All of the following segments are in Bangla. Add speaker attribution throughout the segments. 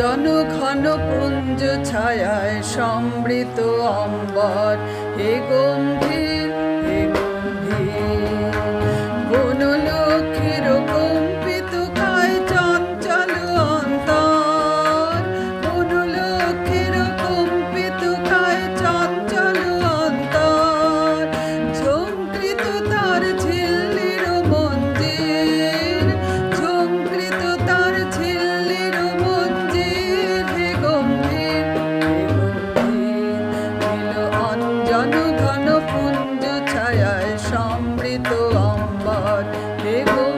Speaker 1: জনঘন পুঞ্জ ছায়ায় সমৃত অম্বর হে গম্ভীর সম্মৃত অম্বর মেঘ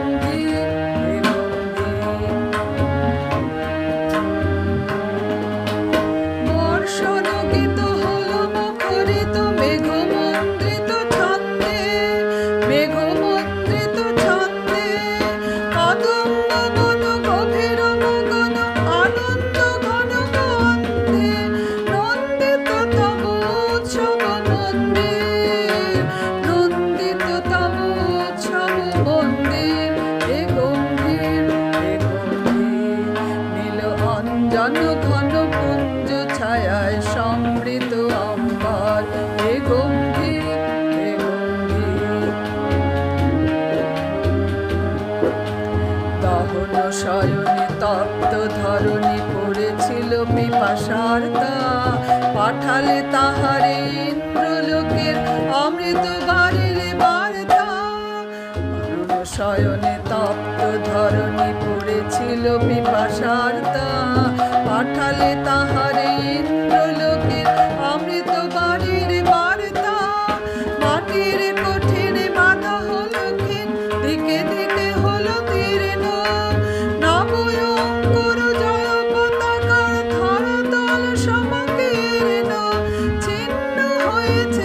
Speaker 1: অমৃত অম্বল, হে গম্ভীর হে গম্ভীর। দহন শয়নে তপ্ত ধরণী পড়েছিল পিপাসার তা পাঠালে তাহারে ইন্দ্রলোকের অমৃত বাড়ির বার্তা। শয়নে তপ্ত ধরণী পড়েছিল পিপাসার তা পাঠালে তাহার need to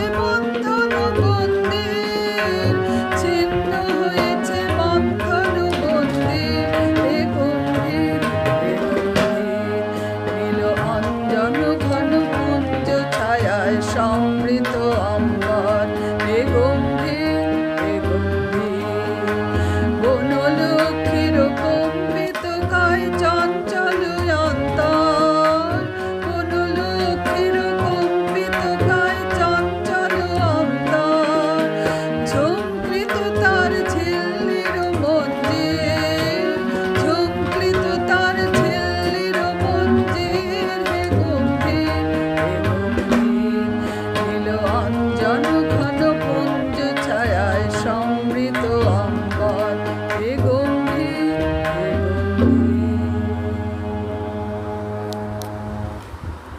Speaker 1: জনঘন